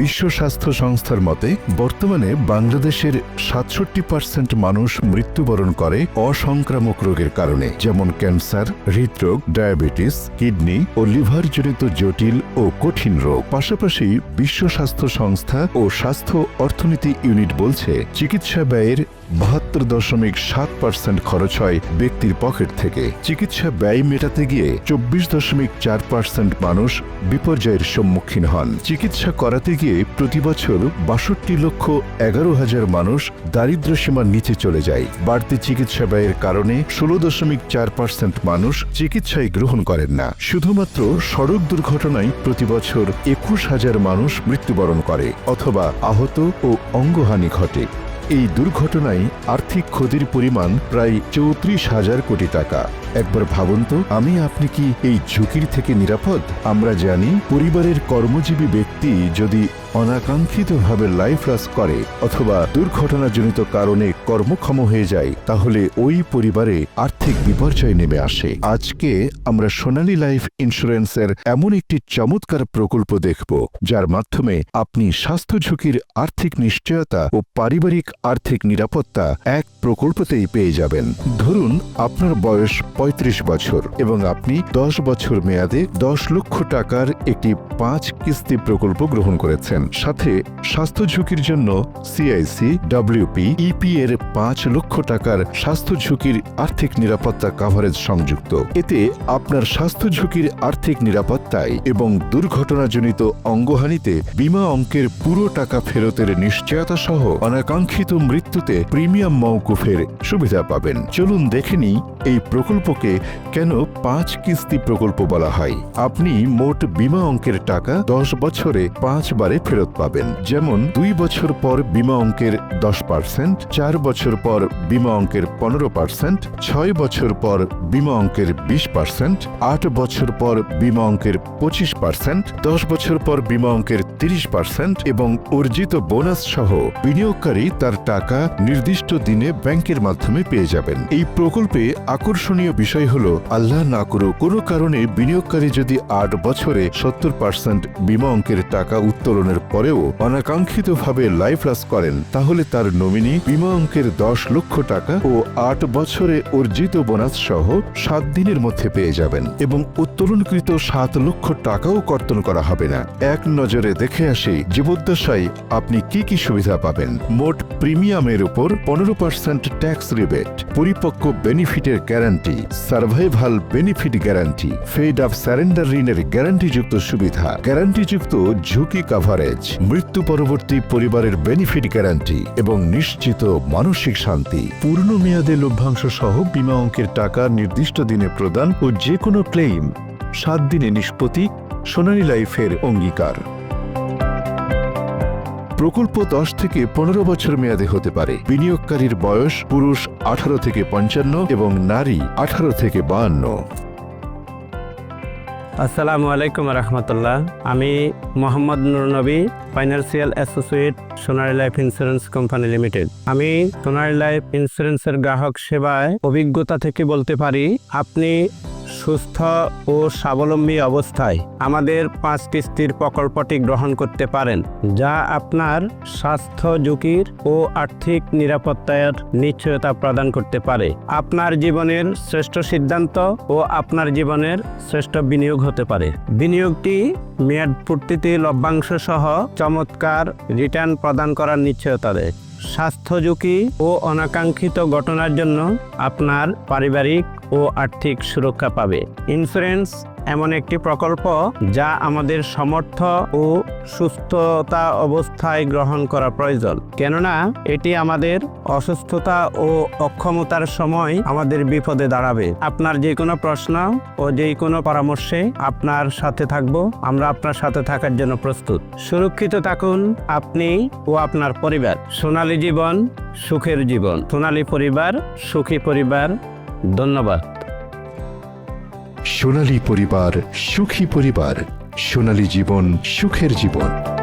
বিশ্ব স্বাস্থ্য সংস্থার মতে, বর্তমানে বাংলাদেশের সাতষট্টি পার্সেন্ট মানুষ মৃত্যুবরণ করে অসংক্রামক রোগের কারণে, যেমন ক্যান্সার, হৃদরোগ, ডায়াবেটিস, কিডনি ও লিভারজনিত জটিল ও কঠিন রোগ। পাশাপাশি বিশ্ব স্বাস্থ্য সংস্থা ও স্বাস্থ্য অর্থনীতি ইউনিট বলছে, চিকিৎসা ব্যয়ের বাহাত্তর দশমিক সাত পার্সেন্ট খরচ হয় ব্যক্তির পকেট থেকে। চিকিৎসা ব্যয় মেটাতে গিয়ে চব্বিশ দশমিক চার পার্সেন্ট মানুষ বিপর্যয়ের সম্মুখীন হন। চিকিৎসা করাতে গিয়ে প্রতি বছর বাষট্টি লক্ষ এগারো হাজার মানুষ দারিদ্র্য সীমার নিচে চলে যায়। বাড়তি চিকিৎসা ব্যয়ের কারণে ষোলো দশমিক চার পার্সেন্ট মানুষ চিকিৎসায় গ্রহণ করেন না। শুধুমাত্র সড়ক দুর্ঘটনায় প্রতি বছর একুশ হাজার মানুষ মৃত্যুবরণ করে, অথবা আহত ও অঙ্গহানি ঘটে। এই দুর্ঘটনায় আর্থিক ক্ষতির পরিমাণ প্রায় চৌত্রিশ হাজার কোটি টাকা। একবার ভাবুন তো, আমি আপনি কি এই ঝুঁকির থেকে নিরাপদ? আমরা জানি পরিবারের কর্মজীবী ব্যক্তি যদি অনাকাঙ্ক্ষিতভাবে লাইফ লস করে অথবা দুর্ঘটনাজনিত কারণে কর্মক্ষম হয়ে যায়, তাহলে ওই পরিবারে আর্থিক বিপর্যয় নেমে আসে। আজকে আমরা সোনালী লাইফ ইন্স্যুরেন্সের এমন একটি চমৎকার প্রকল্প দেখব, যার মাধ্যমে আপনি স্বাস্থ্য ঝুঁকির আর্থিক নিশ্চয়তা ও পারিবারিক আর্থিক নিরাপত্তা এক প্রকল্পতেই পেয়ে যাবেন। ধরুন, আপনার বয়স ৩৫ বছর এবং আপনি দশ বছর মেয়াদে দশ লক্ষ টাকার একটি পাঁচ কিস্তি প্রকল্প গ্রহণ করেছেন। সাথে স্বাস্থ্য ঝুঁকির জন্য সিআইসি ডব্লিউপি ইপি এর পাঁচ লক্ষ টাকার স্বাস্থ্য ঝুঁকির আর্থিক নিরাপত্তা কাভারেজ সংযুক্ত। এতে আপনার স্বাস্থ্য ঝুঁকির আর্থিক নিরাপত্তায় এবং দুর্ঘটনাজনিত অঙ্গহানিতে বিমা অঙ্কের পুরো টাকা ফেরতের নিশ্চয়তা সহ অনাকাঙ্ক্ষিত মৃত্যুতে প্রিমিয়াম মৌকুফের সুবিধা পাবেন। চলুন দেখে নিই এই প্রকল্পকে কেন পাঁচ কিস্তি প্রকল্প বলা হয়? আপনি মোট বিমা অঙ্কের টাকা দশ বছরে পাঁচ বারে ফেরত পাবেন। যেমন দুই বছর পর বিমা অঙ্কের দশ পার্সেন্ট, চার বছর পর বিমা অঙ্কের পনেরো পার্সেন্ট, ছয় বছর পর বিমা অঙ্কের বিশ পার্সেন্ট, আট বছর পর বিমা অঙ্কের পঁচিশ পার্সেন্ট, দশ বছর পর বিমা অঙ্কের তিরিশ পার্সেন্ট এবং অর্জিত বোনাস সহ বিনিয়োগকারী তার টাকা নির্দিষ্ট দিনে ব্যাংকের মাধ্যমে পেয়ে যাবেন। এই প্রকল্পে আকর্ষণীয় বিষয় হল, আল্লাহ না করুক, কোনো কারণে বিনিয়োগকারী যদি আট বছরে সত্তর পার্সেন্ট বিমা অঙ্কের টাকা উত্তোলনের পরেও অনাকাঙ্ক্ষিতভাবে লাইফ লস করেন, তাহলে তার নমিনি বিমা অঙ্কের দশ লক্ষ টাকা ও আট বছরে অর্জিত বোনাস সহ সাত দিনের মধ্যে পেয়ে যাবেন এবং উত্তোলনকৃত সাত লক্ষ টাকাও কর্তন করা হবে না। এক নজরে দেখে আসি, জীবদ্দশায় আপনি কি কি সুবিধা পাবেন? মোট প্রিমিয়ামের উপর পনেরো পার্সেন্ট ট্যাক্স রিবেট পরিপক্ক বেনিফিটের গ্যারান্টি, সার্ভাইভাল বেনিফিট গ্যারান্টি, ফেড অফ স্যারেন্ডার ঋণের গ্যারান্টিযুক্ত সুবিধা, গ্যারান্টিযুক্ত ঝুঁকি কাভারেজ মৃত্যু পরবর্তী পরিবারের বেনিফিট গ্যারান্টি এবং নিশ্চিত মানসিক শান্তি। পূর্ণ মেয়াদে লভ্যাংশ সহ বিমা অঙ্কের টাকা নির্দিষ্ট দিনে প্রদান ও যে কোনো ক্লেইম সাত দিনে নিষ্পত্তি, সোনালী লাইফের অঙ্গীকার। প্রকল্প দশ থেকে পনেরো বছর মেয়াদে হতে পারে। বিনিয়োগকারীর বয়স পুরুষ আঠারো থেকে পঞ্চান্ন এবং নারী আঠারো থেকে বাহান্ন। আসসালামু আলাইকুম রহমতুল্লাহ। আমি Mohammad Nur Nabi financial associate Sonali life insurance company limited. আমি সোনালী লাইফ ইন্স্যুরেন্সের গ্রাহক সেবায় অভিজ্ঞতা থেকে বলতে পারি, আপনি সুস্থ ও স্বাবলম্বী অবস্থায় আমাদের পাঁচ কিস্তির প্রকল্পটি গ্রহণ করতে পারেন, যা আপনার স্বাস্থ্য ঝুঁকির ও আর্থিক নিরাপত্তার নিশ্চয়তা প্রদান করতে পারে। আপনার জীবনের শ্রেষ্ঠ সিদ্ধান্ত ও আপনার জীবনের শ্রেষ্ঠ বিনিয়োগ হতে পারে। বিনিয়োগটি মেয়াদ পূর্তিতে লভ্যাংশ সহ চমৎকার রিটার্ন প্রদান করার নিশ্চয়তা দেয়। স্বাস্থ্য ঝুঁকি ও অনাকাঙ্ক্ষিত ঘটনার জন্য আপনার পারিবারিক ও আর্থিক সুরক্ষা পাবে। ইন্স্যুরেন্স এমন একটি প্রকল্প যা আমাদের সমর্থ ও সুস্থতা অবস্থায় গ্রহণ করা প্রয়োজন। কেননা, এটি আমাদের অসুস্থতা ও অক্ষমতার সময় আমাদের বিপদে দাঁড়াবে। আপনার যে কোনো প্রশ্ন ও যে কোনো পরামর্শে আপনার সাথে থাকব। আমরা আপনার সাথে থাকার জন্য প্রস্তুত। সুরক্ষিত থাকুন আপনি ও আপনার পরিবার। সোনালী জীবন, সুখের জীবন। সোনালী পরিবার, সুখী পরিবার ধন্যবাদ। সোনালী পরিবার সুখী পরিবার সোনালী জীবন সুখের জীবন।